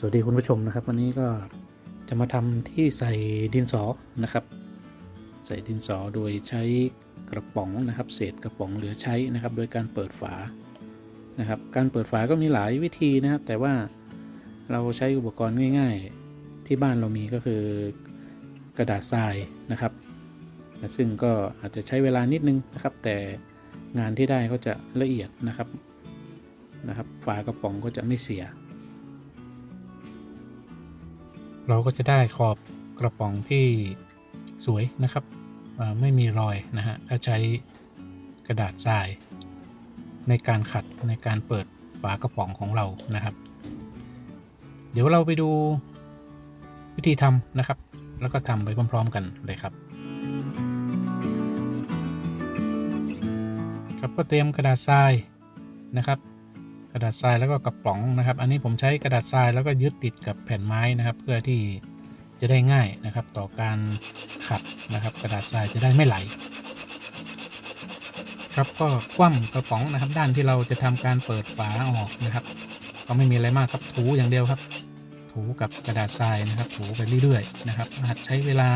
สวัสดีคุณผู้ชมนะครับ วันนี้ก็จะมาทำที่ใส่ดินสอนะครับ ใส่ดินสอโดยใช้กระป๋องนะครับ เศษกระป๋องเหลือใช้นะครับ โดยการเปิดฝานะครับ การเปิดฝาก็มีหลายวิธีนะครับ แต่ว่าเราใช้อุปกรณ์ง่าย ๆ ที่บ้านเรามีก็คือกระดาษทรายนะครับ ซึ่งก็อาจจะใช้เวลานิดนึงนะครับ แต่งานที่ได้ก็จะละเอียดนะครับนะครับ ฝากระป๋องก็จะไม่เสีย เราก็จะได้ขอบกระป๋องที่สวยนะครับไม่มีรอยนะฮะถ้าใช้กระดาษทราย ในการขัดในการเปิดฝากระป๋องของเรานะครับ เดี๋ยวเราไปดูวิธีทำนะครับ แล้วก็ทำไปพร้อม ๆ กันเลยครับครับก็เตรียมกระดาษทรายนะครับ กระดาษทรายแล้วก็กระป๋องนะครับ อันนี้ผมใช้กระดาษทรายแล้วก็ยึดติดกับแผ่นไม้นะครับ เพื่อที่จะได้ง่ายนะครับ ต่อการขัดนะครับ กระดาษทรายจะได้ไม่ไหล ครับก็คว่ำกระป๋องนะครับ ด้านที่เราจะทำการเปิดฝาออกนะครับ ก็ไม่มีอะไรมากครับถูอย่างเดียวครับ ถูกับกระดาษทรายนะครับ ถูไปเรื่อยๆนะครับ อาจใช้เวลา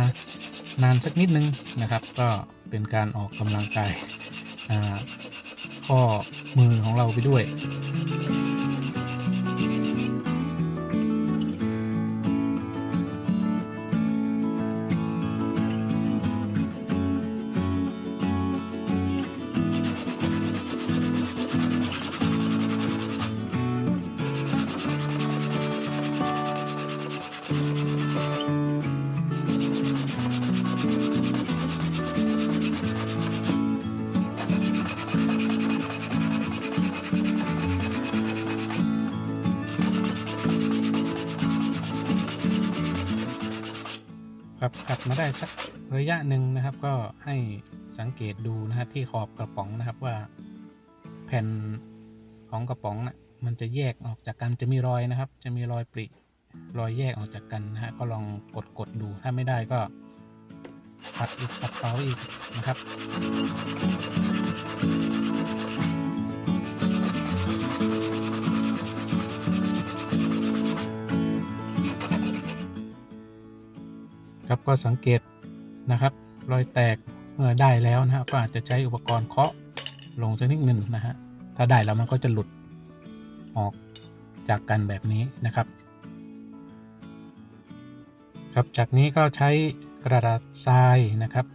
นานสักนิดนึงนะครับ ก็เป็นการออกกำลังกายข้อมือของเราไปด้วย ครับขัดมาได้สักระยะหนึ่งนะครับ ก็ให้สังเกตดูนะฮะที่ขอบกระป๋องนะครับว่า แผ่นของกระป๋องนะมันจะแยกออกจากกันจะมีรอยนะครับ จะมีรอยปริรอยแยกออกจากกันนะฮะก็ลองกดกดดูถ้าไม่ได้ก็ขัดอีกขัดเปาอีกนะครับ ครับ ก็สังเกตนะครับรอยแตกเมื่อได้แล้วนะฮะก็อาจจะใช้อุปกรณ์เคาะลงสักนิดหนึ่งนะฮะถ้าได้แล้วมันก็จะหลุดออกจากกันแบบนี้นะครับ ครับจากนี้ก็ใช้กระดาษทรายนะครับ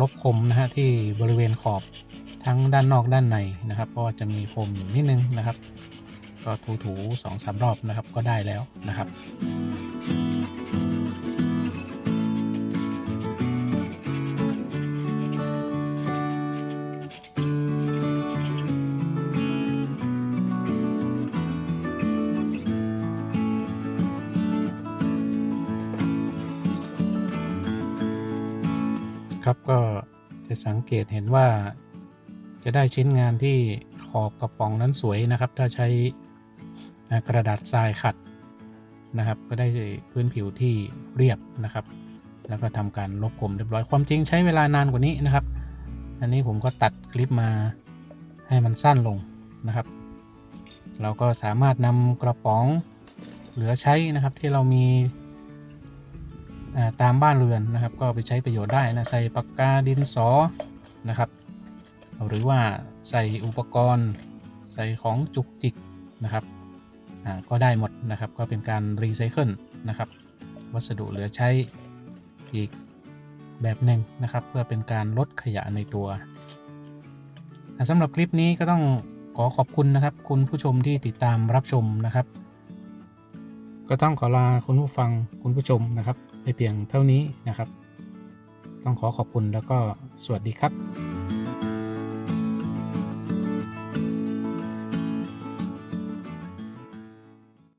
ลบคมนะฮะที่บริเวณขอบทั้งด้านนอกด้านในนะครับ เพราะว่าจะมีคมอยู่นิดนึงนะครับ ก็ถูๆสองสามรอบนะครับก็ได้แล้วนะครับ ครับก็จะสังเกตเห็นว่าจะได้ชิ้นงานที่ขอบกระป๋องนั้นสวยนะครับ ถ้าใช้กระดาษทรายขัดนะครับ ก็ได้พื้นผิวที่เรียบนะครับ แล้วก็ทำการลบคมเรียบร้อยความจริงใช้เวลานานกว่านี้นะครับ อันนี้ผมก็ตัดคลิปมาให้มันสั้นลงนะครับ เราก็สามารถนำกระป๋องเหลือใช้นะครับที่เรามี ตามบ้านเรือนนะครับ ก็ไปใช้ประโยชน์ได้นะใส่ปากกาดินสอนะครับ หรือว่าใส่อุปกรณ์ ใส่ของจุกจิกนะครับก็ได้หมดนะครับก็เป็นการรีไซเคิลนะครับ วัสดุเหลือใช้อีกแบบหนึ่งนะครับ เพื่อเป็นการลดขยะในตัวสำหรับคลิปนี้ก็ต้องขอขอบคุณนะครับ คุณผู้ชมที่ติดตามรับชมนะครับ ก็ต้องขอลาคุณผู้ฟังคุณผู้ชมนะครับไปเพียงเท่านี้นะครับ ต้องขอขอบคุณแล้วก็สวัสดีครับ